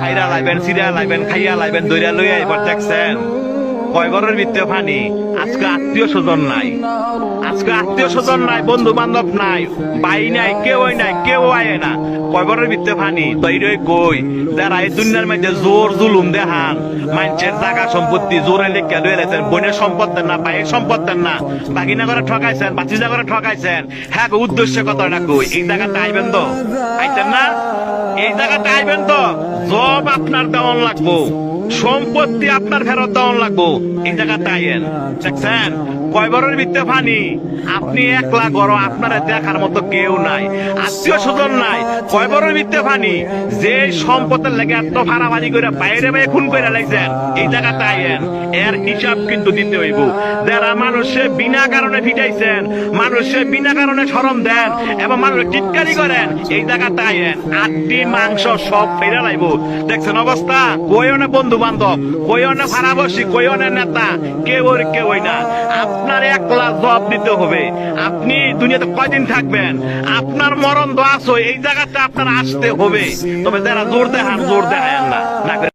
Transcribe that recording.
খাইরা লাইবেন Syria লাইবেন খাইয়া লাইবেন দইরা লইয়া এবার দেখছেন। আজকে আত্মীয় স্বজন নাই। আজকে আত্মীয় স্বজন নাই বন্ধু বান্ধব নাই ভাই নাই কেউ নাই কেউ আয় না। তৈরি কই? যারা এই দুনিয়ার মধ্যে জোর জুলুম দেখান মানুষের জায়গা সম্পত্তি জোরে লেখা লয়ে লেছেন বোনের সম্পদ দেন না ভাইয়ের সম্পদ দেন না বাগিনা করে ঠকাইছেন বাচিজা করে ঠকাইছেন। হ্যাঁ উদ্দেশ্য কথাটা কই? এই জায়গাটা আইবেন তো? আইতেন না? এই জায়গাটা আইবেন তো? জব আপনার দেওয়ান লাগবো। সম্পত্তি আপনার ফেরত দেওয়ান লাগবো। এই জায়গাটা আইয়েন দেখছেন? ভিত্তে ফানি? আপনি একলা গড় আপনার দেখার মতো কেউ নাই। আত্মীয় নাই। ভিত্তে ফানি? যে সম্পদের লেগে এত করে বাইরে বাইরে খুন করে লাগছেন এই জায়গাটা আইয়েন এর হিসাব কিন্তু দিতে হইব। যারা মানুষে বিনা কারণে ফিটাইছেন, মানুষে বিনা কারণে সরম দেন, এবং মানুষ টিটকারি করেন, এই জায়গাটা আইয়েন আটটি মাংস সব ফেরে লাইব। দেখছেন অবস্থা? কইও না বন্ধু বান্ধব কইও না ভাড়াবসি কইও না নেতা? কেউ ওর ওই না। আপনার একলা জব দিতে হবে। আপনি দুনিয়াতে কয়দিন থাকবেন? আপনার মরণ আসো এই জায়গাতে আপনার আসতে হবে। তবে যারা জোর দেখান, জোর দেখায় না।